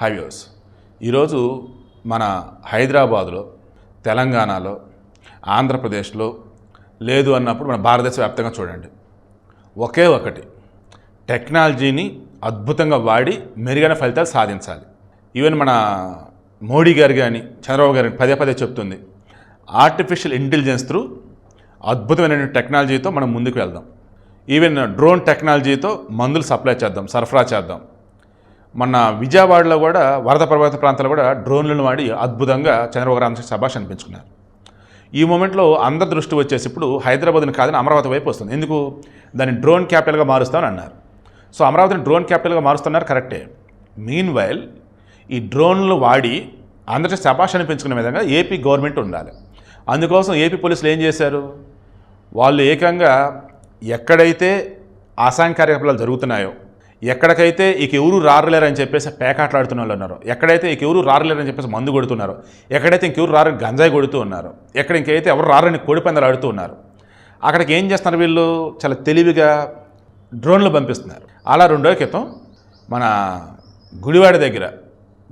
Highways ఈరోజు మన హైదరాబాదులో తెలంగాణలో ఆంధ్రప్రదేశ్లో లేదు అన్నప్పుడు మన భారతదేశ వ్యాప్తంగా చూడండి. ఒకే ఒకటి. టెక్నాలజీని అద్భుతంగా వాడి మెరుగైన ఫలితాలు సాధించాలి. ఈవెన్ మన మోడీ గారు కానీ చంద్రబాబు గారు పదే పదే చెప్తుంది. ఆర్టిఫిషియల్ ఇంటెలిజెన్స్ త్రూ అద్భుతమైన టెక్నాలజీతో మనం ముందుకు వెళ్దాం. ఈవెన్ డ్రోన్ టెక్నాలజీతో మందులు సప్లై చేద్దాం సరఫరా చేద్దాం. మన విజయవాడలో కూడా వరద ప్రభావిత ప్రాంతాల్లో కూడా డ్రోన్లను వాడి అద్భుతంగా చంద్రబాబు గారు అందరికీ శభాష్ అనిపించుకున్నారు. ఈ మూమెంట్లో అందరి దృష్టి వచ్చేసి ఇప్పుడు హైదరాబాద్ని కాదని అమరావతి వైపు వస్తుంది. ఎందుకు? దాన్ని డ్రోన్ క్యాపిటల్గా మారుస్తామని అన్నారు. సో అమరావతిని డ్రోన్ క్యాపిటల్గా మారుస్తున్నారు కరెక్టే. మీన్ వైల్ ఈ డ్రోన్లు వాడి అందరికీ శభాష్ అనిపించుకునే విధంగా ఏపీ గవర్నమెంట్ ఉండాలి. అందుకోసం ఏపీ పోలీసులు ఏం చేశారు? వాళ్ళు ఏకంగా ఎక్కడైతే అసాంఘిక కార్యకలాపాలు జరుగుతున్నాయో ఎక్కడికైతే ఇక ఎవరు రారలేరని చెప్పేసి పేకాట్లాడుతున్న వాళ్ళు ఉన్నారు. ఎక్కడైతే ఇక ఎవరు రారలేరని చెప్పేసి మందు కొడుతున్నారు. ఎక్కడైతే ఇంకెవరు రారని గంజాయి కొడుతూ ఉన్నారు. ఎక్కడ ఇంకైతే ఎవరు రారని కోడిపందాలు ఆడుతూ ఉన్నారు. అక్కడికి ఏం చేస్తున్నారు వీళ్ళు? చాలా తెలివిగా డ్రోన్లు పంపిస్తున్నారు. అలా రెండో క్రితం మన గుడివాడ దగ్గర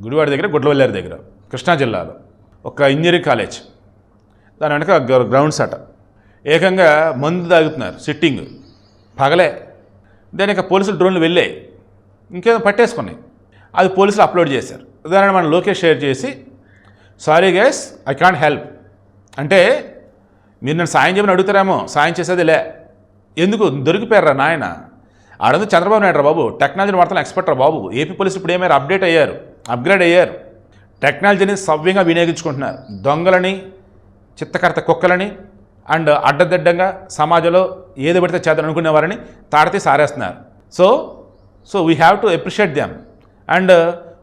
గుడివాడ దగ్గర గుడ్లవల్లారి దగ్గర కృష్ణా జిల్లాలో ఒక ఇంజనీరింగ్ కాలేజ్. దాని వెనక గ్రౌండ్ గ్రౌండ్స్ అట ఏకంగా మందు తాగుతున్నారు. సిట్టింగ్. పగలే దానికి పోలీసులు డ్రోన్లు వెళ్ళాయి ఇంకేదో పట్టేసుకున్నాయి. అది పోలీసులు అప్లోడ్ చేశారు. దానిని మనం లోకేష్ షేర్ చేసి sorry guys I can't help. అంటే మీరు నన్ను సాయం చేయమని అడుగుతారేమో సాయం చేసేది లే ఎందుకు? దొరికిపోయారా నాయన? ఆడందు చంద్రబాబు నాయుడు రా బాబు. టెక్నాలజీ వార్తలు ఎక్స్పర్ట్ రా బాబు. ఏపీ పోలీసులు ఇప్పుడు ఏమైనా అప్డేట్ అయ్యారు? అప్గ్రేడ్ అయ్యారు. టెక్నాలజీని సవ్యంగా వినియోగించుకుంటున్నారు. దొంగలని చిత్తకర్త కుక్కలని అండ్ అడ్డదిడ్డంగా సమాజంలో ఏది పడితే చేద్దాం అనుకునే వారిని తాడితే సారేస్తున్నారు. So so we have to appreciate them and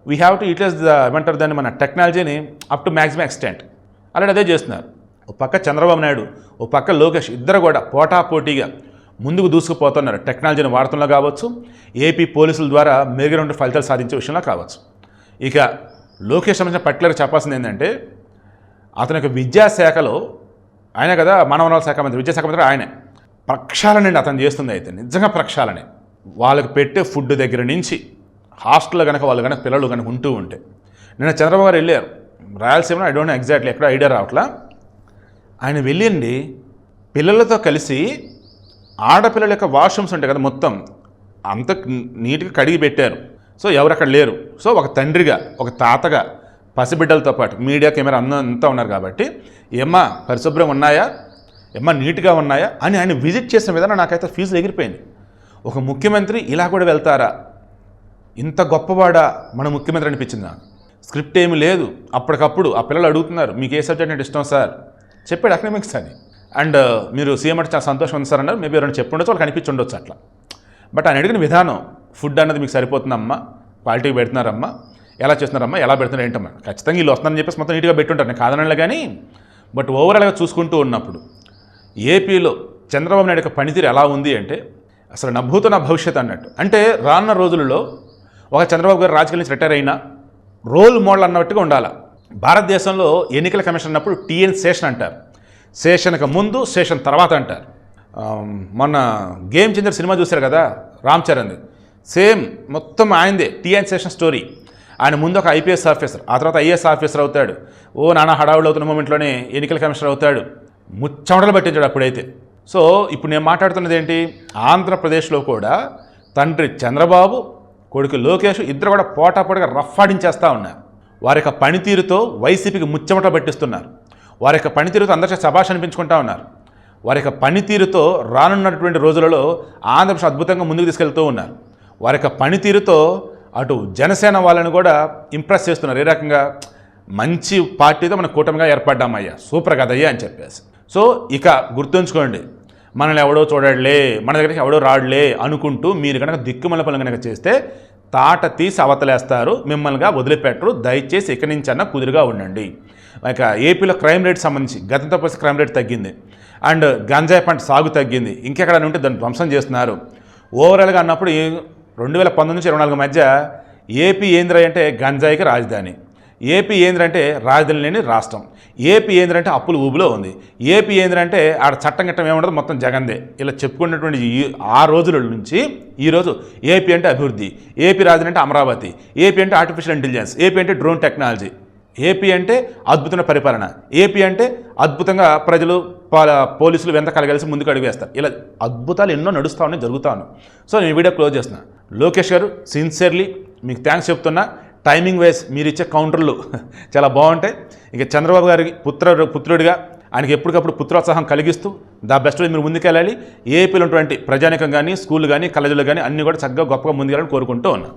we have to utilize the ఏమంటారు దాన్ని మన టెక్నాలజీని అప్ టు మ్యాక్సిమం ఎక్స్టెంట్ అలాంటి అదే చేస్తున్నారు. ఓ పక్క చంద్రబాబు నాయుడు ఓ పక్క లోకేష్ ఇద్దరు కూడా పోటా పోటీగా ముందుకు దూసుకుపోతున్నారు. టెక్నాలజీని వాడుతున్నా కావచ్చు ఏపీ పోలీసుల ద్వారా మెరుగైన ఫలితాలు సాధించే విషయంలో కావచ్చు. ఇక లోకేష్ సంబంధించిన పర్టికులర్గా చెప్పాల్సింది ఏంటంటే అతని యొక్క విద్యాశాఖలో ఆయన కదా మానవనరుల శాఖ మంత్రి విద్యాశాఖ మంత్రి ఆయనే. ప్రక్షాళనండి అతను చేస్తుంది అయితే నిజంగా ప్రక్షాళనే. వాళ్ళకి పెట్టే ఫుడ్ దగ్గర నుంచి హాస్టల్లో కనుక వాళ్ళు కనుక పిల్లలు కనుక ఉంటూ ఉంటే. నిన్న చంద్రబాబు గారు వెళ్ళారు. రాయలసీమలో ఐ డోంట్ ఎగ్జాక్ట్లీ ఎక్కడ ఐడియా రావట్లా. ఆయన వెళ్ళండి పిల్లలతో కలిసి ఆడపిల్లల యొక్క వాష్రూమ్స్ ఉంటాయి కదా మొత్తం అంత నీట్గా కడిగి పెట్టారు. సో ఎవరు అక్కడ లేరు. సో ఒక తండ్రిగా ఒక తాతగా పసిబిడ్డలతో పాటు మీడియా కెమెరా అంద అంతా ఉన్నారు కాబట్టి ఏమ్మా పరిశుభ్రం ఉన్నాయా? ఏమ్మా నీట్గా ఉన్నాయా? అని ఆయన విజిట్ చేసిన విధానం నాకైతే ఫీజు ఎగిరిపోయింది. ఒక ముఖ్యమంత్రి ఇలా కూడా వెళ్తారా? ఇంత గొప్పవాడా? మన ముఖ్యమంత్రి అనిపించింది నాకు. స్క్రిప్ట్ ఏమి లేదు. అప్పటికప్పుడు ఆ పిల్లలు అడుగుతున్నారు మీకు ఏ సబ్జెక్ట్ అంటే ఇష్టం సార్? చెప్పాడు అకడమిక్స్ అని. అండ్ మీరు సీఎం అంటే చాలా సంతోషం ఉంది సార్ అన్నారు. మేబీ ఎవరైనా చెప్పి ఉండొచ్చు వాళ్ళకి అనిపించి ఉండొచ్చు అట్లా. బట్ ఆయన అడిగిన విధానం ఫుడ్ అన్నది మీకు సరిపోతుందమ్మా? క్వాలిటీ పెడుతున్నారమ్మా? ఎలా చేస్తున్నారమ్మా ఎలా పెడుతున్నారు ఏంటమ్మా? ఖచ్చితంగా వీళ్ళు వస్తున్నారని చెప్పేసి మొత్తం నీట్గా పెట్టుంటారు. నేను కాదనలే కానీ బట్ ఓవరాల్గా చూసుకుంటూ ఉన్నప్పుడు ఏపీలో చంద్రబాబు నాయుడు యొక్క పనితీరు ఎలా ఉంది అంటే అసలు నభూత నా భవిష్యత్ అన్నట్టు. అంటే రానున్న రోజులలో ఒక చంద్రబాబు గారు రాజకీయ నుంచి రిటైర్ అయినా రోల్ మోడల్ అన్నట్టుగా ఉండాలి? భారతదేశంలో ఎన్నికల కమిషన్ అన్నప్పుడు టీఎన్ శేషన్ అంటారు. శేషన్కి ముందు శేషన్ తర్వాత అంటారు. మొన్న గేమ్ చేంజర్ సినిమా చూశారు కదా రామ్ చరణ్ సేమ్ మొత్తం ఆయనదే టీఎన్ శేషన్ స్టోరీ. ఆయన ముందు ఒక ఐపీఎస్ ఆఫీసర్ ఆ తర్వాత ఐఏఎస్ ఆఫీసర్ అవుతాడు. ఓ నానా హడావుడు అవుతున్న మూమెంట్లోనే ఎన్నికల కమిషనర్ అవుతాడు. ముచ్చమటలు పట్టించాడు అప్పుడైతే. సో ఇప్పుడు నేను మాట్లాడుతున్నది ఏంటి? ఆంధ్రప్రదేశ్లో కూడా తండ్రి చంద్రబాబు కొడుకు లోకేష్ ఇద్దరు కూడా పోటాపోటీగా రఫ్ఫాడించేస్తూ ఉన్నారు. వారి యొక్క పనితీరుతో వైసీపీకి ముచ్చమట పట్టిస్తున్నారు. వారి యొక్క పనితీరుతో అందరికీ శభాష్ అనిపించుకుంటా ఉన్నారు. వారి యొక్క పనితీరుతో రానున్నటువంటి రోజులలో ఆంధ్రప్రదేశ్ అద్భుతంగా ముందుకు తీసుకెళ్తూ ఉన్నారు. వారి యొక్క పనితీరుతో అటు జనసేన వాళ్ళని కూడా ఇంప్రెస్ చేస్తున్నారు. ఏ రకంగా? మంచి పార్టీతో మన కూటమిగా ఏర్పడ్డామయ్యా. సూపర్ కదయ్యా అని చెప్పేసి. సో ఇక గుర్తుంచుకోండి. మనల్ని ఎవడో చూడలే మన దగ్గరికి ఎవడో రాడులే అనుకుంటూ మీరు కనుక దిక్కుమల పనులు కనుక చేస్తే తాట తీసి అవతలేస్తారు. మిమ్మల్నిగా వదిలిపెట్టరు. దయచేసి ఇక్కడి నుంచి కుదురుగా ఉండండి. ఇక ఏపీలో క్రైమ్ రేట్ సంబంధించి గతంతో పోలిస్తే క్రైమ్ రేట్ తగ్గింది. అండ్ గంజాయి పంట సాగు తగ్గింది. ఇంకెక్కడ ఉంటే దాన్ని ధ్వంసం చేస్తున్నారు. ఓవరాల్గా అన్నప్పుడు రెండు వేల పంతొమ్మిది నుంచి ఇరవై నాలుగు మధ్య ఏపీ ఏంద్ర అంటే గంజాయికి రాజధాని. ఏపీ ఏంద్ర అంటే రాజధాని లేని రాష్ట్రం. ఏపీ ఏంద్ర అంటే అప్పులు ఊబిలో ఉంది. ఏపీ ఏంద్ర అంటే ఆడ చట్టం గిట్టం ఏముండదు మొత్తం జగందే. ఇలా చెప్పుకున్నటువంటి ఈ ఆ రోజుల నుంచి ఈరోజు ఏపీ అంటే అభివృద్ధి ఏపీ రాజధాని అంటే అమరావతి ఏపీ అంటే ఆర్టిఫిషియల్ ఇంటెలిజెన్స్ ఏపీ అంటే డ్రోన్ టెక్నాలజీ ఏపీ అంటే అద్భుతమైన పరిపాలన ఏపీ అంటే అద్భుతంగా ప్రజలు పోలీసులు వెంత కలగలిసి ముందుకు అడిగేస్తారు ఇలా అద్భుతాలు ఎన్నో నడుస్తూ ఉన్నాయి జరుగుతూ ఉన్నాయి. సో నేను వీడియో క్లోజ్ చేస్తున్నా. లోకేష్ గారు సిన్సియర్లీ మీకు థ్యాంక్స్ చెప్తున్నా. టైమింగ్ వైజ్ మీరు ఇచ్చే కౌంటర్లు చాలా బాగుంటాయి. ఇక చంద్రబాబు గారికి పుత్ర పుత్రుడిగా ఆయనకి ఎప్పటికప్పుడు పుత్రోత్సాహం కలిగిస్తూ దా బెస్ట్ వే మీరు ముందుకెళ్ళాలి. ఏపీలో ఉన్నటువంటి ప్రజానికం కానీ స్కూల్ కానీ కాలేజీలు కానీ అన్నీ కూడా చక్కగా గొప్పగా ముందుకెళ్ళాలని కోరుకుంటూ ఉన్నాను